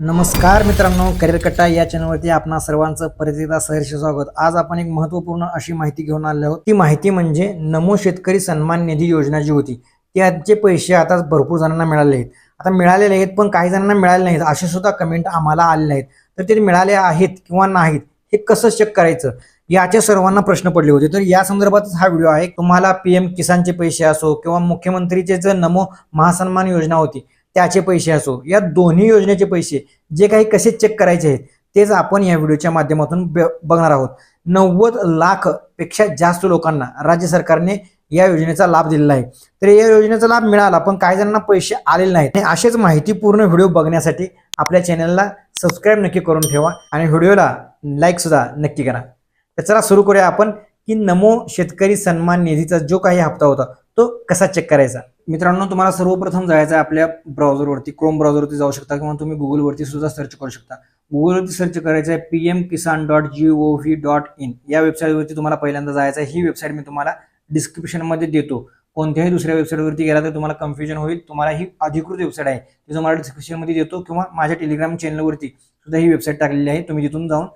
नमस्कार मित्रांनो करिअर कट्टा या चॅनलवरती आपणा सर्वांचं परिचिता सहर्ष स्वागत. आज आपण एक महत्त्वपूर्ण अशी माहिती घेऊन आलो आहोत. ती माहिती म्हणजे नमो शेतकरी सन्मान निधी योजना जी होती. त्याचे पैसे आता भरपूर जणांना मिळाले आहेत. आता मिळालेले आहेत पण काही जणांना मिळाले नाहीत. असे सुद्धा कमेंट आम्हाला आलेले आहेत तर ते मिळाले आहेत किंवा नाहीत हे कसं चेक करायचं? याचे सर्वांना प्रश्न पडले होते. तर या संदर्भातच हा व्हिडिओ आहे. तुम्हाला पीएम किसानचे पैसे असो किंवा मुख्यमंत्रीचे जे नमो महासन्मान योजना होती त्याचे पैसे असो या दोन्ही योजनेचे पैसे जे काही कसे चेक करायचे आहेत तेच आपण या व्हिडिओच्या माध्यमातून ब- बघणार आहोत. नव्वद लाखपेक्षा जास्त लोकांना राज्य सरकारने या योजनेचा लाभ दिलेला आहे. तर या योजनेचा लाभ मिळाला पण काही जणांना पैसे आलेले नाहीत. आणि असेच माहितीपूर्ण व्हिडिओ बघण्यासाठी आपल्या चॅनलला सबस्क्राईब नक्की करून ठेवा आणि व्हिडिओला लाईक सुद्धा नक्की करा. तर चला सुरू करूया आपण की नमो शेतकरी सन्मान निधीचा जो काही हप्ता होता तो कसा चेक करायचा? मित्रांनो तुम्हाला सर्वप्रथम जायचं आहे आपल्या ब्राउझरवरती क्रोम ब्राउझरवरती जाऊ शकता किंवा तुम्ही गुगलवरती सुद्धा सर्च करू शकता. गुगलवरती सर्च करायचं आहे P M Kisan dot G O V dot in या वेबसाईटवरती तुम्हाला पहिल्यांदा जायचं आहे. ही वेबसाईट मी तुम्हाला डिस्क्रिप्शनमध्ये देतो. कोणत्याही दुसऱ्या वेबसाईटवरती गेला तर तुम्हाला कन्फ्युजन होईल. तुम्हाला ही अधिकृत वेबसाईट आहे. ती तुम्हाला डिस्क्रिप्शनमध्ये देतो किंवा माझ्या टेलिग्राम चॅनलवरती सुद्धा ही वेबसाईट टाकलेली आहे. तुम्ही तिथून जाऊन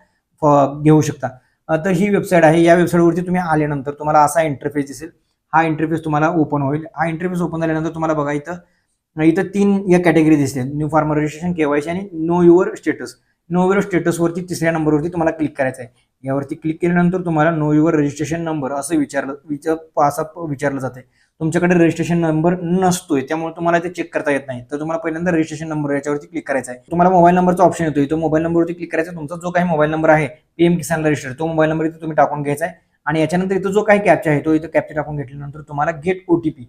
फ- घेऊ शकता. तर ही वेबसाईट आहे. या वेबसाईटवरती तुम्ही आल्यानंतर तुम्हाला असा इंटरफेस दिसेल. हा इंटरफेस तुम्हाला ओपन होईल. हा इंटरफेस ओपन झाल्यानंतर तुम्हाला बघा इथं इथं तीन या कॅटेगरी दिसते न्यू फार्मर रजिस्ट्रेशन केवायसी आणि know your status know your स्टेटसवरती तिसऱ्या नंबरवरती तुम्हाला क्लिक करायचं आहे यावरती क्लिक केल्यानंतर तुम्हाला नो युअर रजिस्ट्रेशन नंबर असं विचारलं विचार असं विचारलं जाते तुमच्याकडे रजिस्ट्रेशन नंबर नसतोय त्यामुळे तुम्हाला ते चेक करता येत नाही. तर तुम्हाला पहिल्यांदा रजिस्ट्रेशन नंबर याच्यावरती क्लिक करायचा आहे तुम्हाला मोबाईल नंबरचा ऑप्शन येतोय. तो मोबाईल नंबरवरती क्लिक करायचा. तुमचा जो काही मोबाईल नंबर आहे पीएम किसान रजिस्टर तो मोबाईल नंबर तुम्ही टाकून घ्यायचा आहे आणि याच्यानंतर इथं जो काही कॅप्चा आहे तो इथं कॅप्चा टाकून घेतल्यानंतर तुम्हाला गेट ओटीपी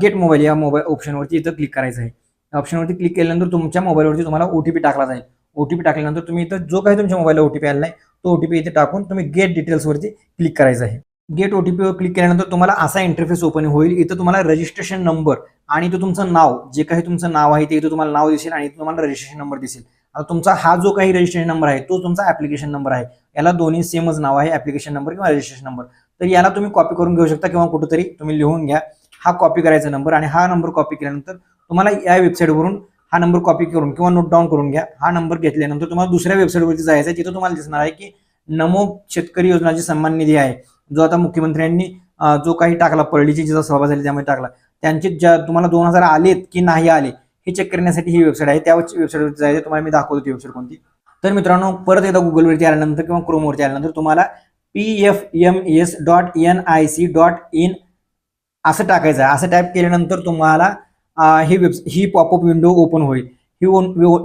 गेट मोबाईल या मोबाईल ऑप्शनवरती इथं क्लिक करायचं आहे. ऑप्शनवरती क्लिक केल्यानंतर तुमच्या मोबाईलवरती तुम्हाला ओटीपी टाकला जाईल. ओटीपी टाकल्यानंतर तुम्ही इथं जो काही तुमच्या मोबाईलला ओटीपी आला नाही तो ओटीपी इथे टाकून तुम्ही गेट डिटेल्सवरती क्लिक करायचं आहे. गेट ओटीपीवर क्लिक केल्यानंतर तुम्हाला असा इंटरफेस ओपन होईल इथं तुम्हाला रजिस्ट्रेशन नंबर आणि तो तुमचं नाव जे काही तुमचं नाव आहे ते इथं तुम्हाला नाव दिसेल आणि इथं तुम्हाला रजिस्ट्रेशन नंबर दिसेल. आता तुमचा हा जो काही रजिस्ट्रेशन नंबर आहे तो तुमचा ऍप्लिकेशन नंबर आहे. याला दोन्ही सेमच नाव आहे ऍप्लिकेशन नंबर किंवा रजिस्ट्रेशन नंबर तर याला तुम्ही कॉपी करून घेऊ शकता किंवा कुठेतरी तुम्ही लिहून घ्या. हा कॉपी करायचा नंबर आणि हा नंबर कॉपी केल्यानंतर तुम्हाला या वेबसाईटवरून हा नंबर कॉपी करून किंवा नोट डाऊन करून घ्या. हा नंबर घेतल्यानंतर तुम्हाला दुसऱ्या वेबसाईटवरती जायचं आहे तिथं तुम्हाला दिसणार आहे की नमो शेतकरी योजनाची सन्मान निधी आहे. जो आता मुख्यमंत्र्यांनी जो काही टाकला परळीची जिचा सभा झाली त्यामध्ये टाकला. त्यांचे ज्या तुम्हाला दोन हजार आलेत की नाही आले हे चेक करण्यासाठी ही वेबसाईट आहे. त्या वेबसाईटवरती जायचं तुम्हाला मी दाखवतो ती वेबसाईट कोणती. तर मित्रांनो परत एकदा गुगलवरती आल्यानंतर किंवा क्रोमवरती आल्यानंतर तुम्हाला P F M S dot N I C dot in असं टाकायचं आहे. असं टाईप केल्यानंतर तुम्हाला ही वेब ही पॉपअप विंडो ओपन होईल. ही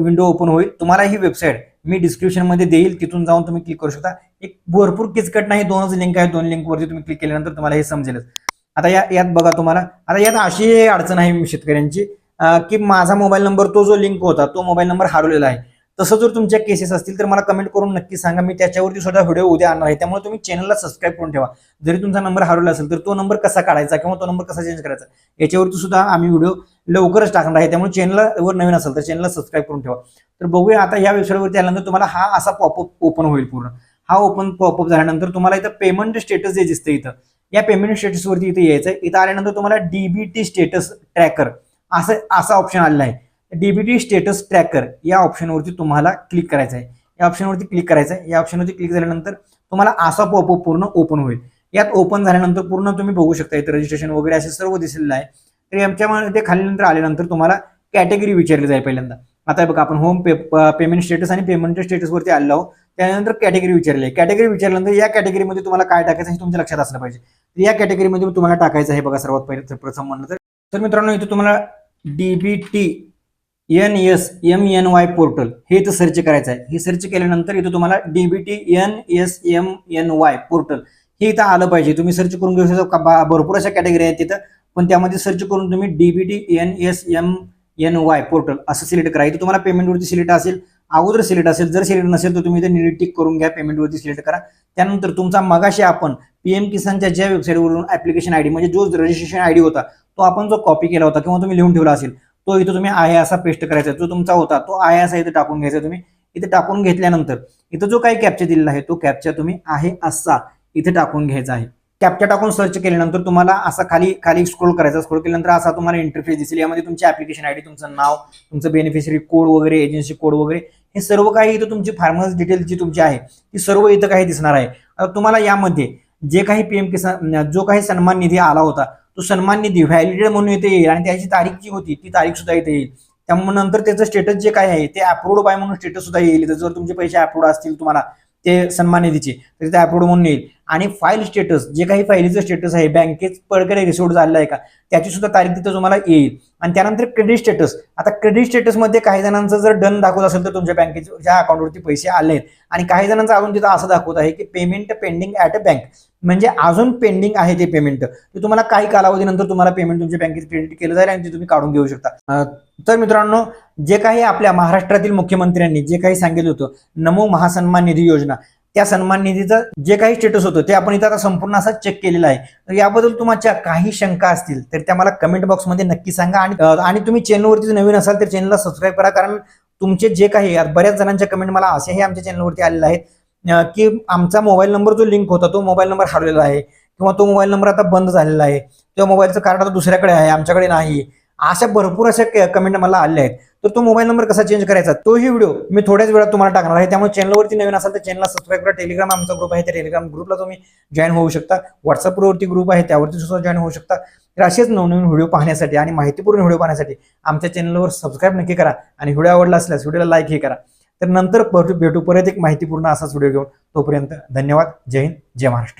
विंडो ओपन होईल. तुम्हाला ही वेबसाईट मी डिस्क्रिप्शनमध्ये देईल. तिथून जाऊन तुम्ही क्लिक करू शकता. एक भरपूर किचकट नाही दोनच लिंक आहे. दोन लिंकवरती तुम्ही क्लिक केल्यानंतर तुम्हाला हे समजेलच. आता या यात बघा तुम्हाला. आता यात अशी अडचण आहे शेतकऱ्यांची की माझा मोबाईल नंबर तो जो लिंक होता तो मोबाईल नंबर हरवलेला आहे. तसं जर तुमच्या केसेस असतील तर मला कमेंट करून नक्की सांगा. मी त्याच्यावरती सुद्धा व्हिडिओ उद्या आणणार आहे. त्यामुळे तुम्ही चॅनलला सबस्क्राईब करून ठेवा. जरी तुमचा नंबर हरवला असेल तर तो नंबर कसा काढायचा किंवा तो नंबर कसा चेंज करायचा याच्यावरती सुद्धा आम्ही व्हिडिओ लवकरच टाकणार आहे. त्यामुळे चॅनलला वर नवीन असेल तर चॅनलला सबस्क्राईब करून ठेवा. तर बघूया आता या वेबसाईटवरती आल्यानंतर तुम्हाला हा असा पॉपअप ओपन होईल पूर्ण. हा ओपन पॉपअप झाल्यानंतर तुम्हाला इथं पेमेंट स्टेटस जे दिसतं इथं या पेमेंट स्टेटसवरती इथे यायचं आहे इथं आल्यानंतर तुम्हाला डीबीटी स्टेटस ट्रॅकर असं असा ऑप्शन आलेला आहे. डीबीटी स्टेटस ट्रॅकर या ऑप्शनवरती तुम्हाला क्लिक करायचं आहे. या ऑप्शनवरती क्लिक करायचं आहे. या ऑप्शनवरती क्लिक झाल्यानंतर तुम्हाला असा पॉपअप पूर्ण ओपन होईल. यात ओपन झाल्यानंतर पूर्ण तुम्ही बघू शकता इथं रजिस्ट्रेशन वगैरे असे सर्व दिसलेलं आहे. तर यांच्यामध्ये खालीनंतर आल्यानंतर तुम्हाला कॅटेगरी विचारली जाईल पहिल्यांदा. आता बघा आपण होम पे पेमेंट स्टेटस आणि पेमेंटच्या स्टेटसवरती आलो आहोत. त्यानंतर कॅटेगरी विचारली आहे. कॅटेगरी विचारल्यानंतर या कॅटेगरीमध्ये तुम्हाला काय टाकायचं हे तुमच्या लक्षात असलं पाहिजे. तर या कॅटेगरीमध्ये तुम्हाला टाकायचं आहे बघा सर्वात पहिले प्रथम म्हणलं तर. तर मित्रांनो इथे तुम्हाला DBT N S M N Y portal हे इथं सर्च करायचं आहे हे सर्च केल्यानंतर इथं तुम्हाला DBT N S M N Y portal हे इथं आलं पाहिजे. तुम्ही सर्च करून घेऊ शकता. भरपूर अशा कॅटेगरी आहेत तिथं. पण त्यामध्ये सर्च करून तुम्ही DBT N S M N Y portal असं सिलेक्ट करा. इथे तुम्हाला पेमेंटवरती सिलेक्ट असेल अगोदर सिलेक्ट असेल. जर सिलेक्ट नसेल तर तुम्ही इथे निडी टिक करून घ्या. पेमेंटवरती सिलेक्ट करा. त्यानंतर तुमचा मगाशी आपण पीएम किसानच्या ज्या वेबसाईटवरून ऍप्लिकेशन आयडी म्हणजे जो रजिस्ट्रेशन आयडी होता तो आपण जो कॉपी केला होता किंवा तुम्ही लिहून ठेवला असेल तो इथं तुम्ही आहे असा पेस्ट करायचा जो तुमचा होता तो आहे असा इथे टाकून घ्यायचा तुम्ही. इथे टाकून घेतल्यानंतर इथं जो काही कॅप्चा दिलेला आहे तो कॅप्चा तुम्ही आहे असा इथे टाकून घ्यायचा आहे. कॅप्चा टाकून सर्च केल्यानंतर तुम्हाला असा खाली खाली स्क्रोल करायचा. स्क्रोल केल्यानंतर असा तुम्हाला इंटरफेस दिसेल. यामध्ये तुमची ऍप्लिकेशन आयडी तुमचं नाव तुमचं बेनिफिशरी कोड वगैरे एजन्सी कोड वगैरे हे सर्व काही इथं तुमची फार्मर्स डिटेल जी तुमची आहे ती सर्व इथं काही दिसणार आहे. आता तुम्हाला यामध्ये जे काही पीएम किसान जो काही सन्मान निधी आला होता तो सन्मान निधी व्हॅलिडेड म्हणून इथे येईल आणि त्याची तारीख जी होती ती तारीख सुद्धा इथे येईल. त्यामुळे नंतर त्याचं स्टेटस जे काय आहे ते अप्रूव्ड बाय म्हणून स्टेटस सुद्धा येईल. जर तुमचे पैसे अप्रूव्ड असतील तुम्हाला ते सन्मान निधीचे तर ते अप्रूव्ड म्हणून येईल. आणि फाईल स्टेटस जे काही फाईलीचं स्टेटस आहे बँकेत पडकडे रिसोर्ट झालेलं आहे का त्याची सुद्धा तारीख तिथं तुम्हाला येईल. आणि त्यानंतर क्रेडिट स्टेटस आता क्रेडिट स्टेटसमध्ये काही जणांचं जर डन दाखवत असेल तर तुमच्या बँकेच्या अकाउंटवरती पैसे आले आहेत. आणि काही जणांचं अजून तिथं असं दाखवत आहे की payment pending at a bank म्हणजे अजून पेंडिंग आहे ते पेमेंट ते तुम्हाला काही कालावधीनंतर तुम्हाला पेमेंट तुमच्या बँकेत क्रेडिट केलं जाईल आणि ते तुम्ही काढून घेऊ शकता. तर मित्रांनो जे काही आपल्या महाराष्ट्रातील मुख्यमंत्र्यांनी जे काही सांगितलं होतं नमो महासन्मान निधी योजना. त्या सन्मान निधीचं जे काही स्टेटस होतं ते आपण इथं आता संपूर्ण असा चेक केलेला आहे. तर याबद्दल तुमच्या काही शंका असतील तर त्या मला कमेंट बॉक्समध्ये नक्की सांगा. आणि आणि तुम्ही चॅनलवरती नवीन असाल तर चॅनलला सबस्क्राईब करा. कारण तुमचे जे काही बऱ्याच जणांच्या कमेंट मला असेही आमच्या चॅनलवरती आलेले आहेत की आमचा मोबाईल नंबर जो लिंक होता तो मोबाईल नंबर हरवलेला आहे. किंवा तो मोबाईल नंबर आता बंद झालेला आहे. किंवा मोबाईलचं कार्ड आता दुसऱ्याकडे आहे आमच्याकडे नाही. अशा भरपूर अशा कमेंट मला आल्या आहेत. तर तो मोबाईल नंबर कसा चेंज करायचा? तोही व्हिडिओ मी थोड्याच वेळात तुम्हाला टाकणार आहे. त्यामुळे चॅनलवरती नवीन असाल तर चॅनलला सबस्क्राईब करा. टेलिग्राम आमचा ग्रुप आहे. त्या टेलिग्राम ग्रुपला तुम्ही जॉईन होऊ शकता. व्हॉट्सअपवरती ग्रुप आहे. त्यावरती सुद्धा जॉईन होऊ शकता. तर असेच नवनवीन व्हिडिओ पाहण्यासाठी आणि माहितीपूर्ण व्हिडिओ पाहण्यासाठी आमच्या चॅनलवर सबस्क्राईब नक्की करा आणि व्हिडिओ आवडला असल्यास व्हिडिओला लाईक हे करा. तर नंतर भेटू भेटू. परत एक माहितीपूर्ण असाच व्हिडिओ घेऊन. तोपर्यंत धन्यवाद. जय हिंद. जय महाराष्ट्र.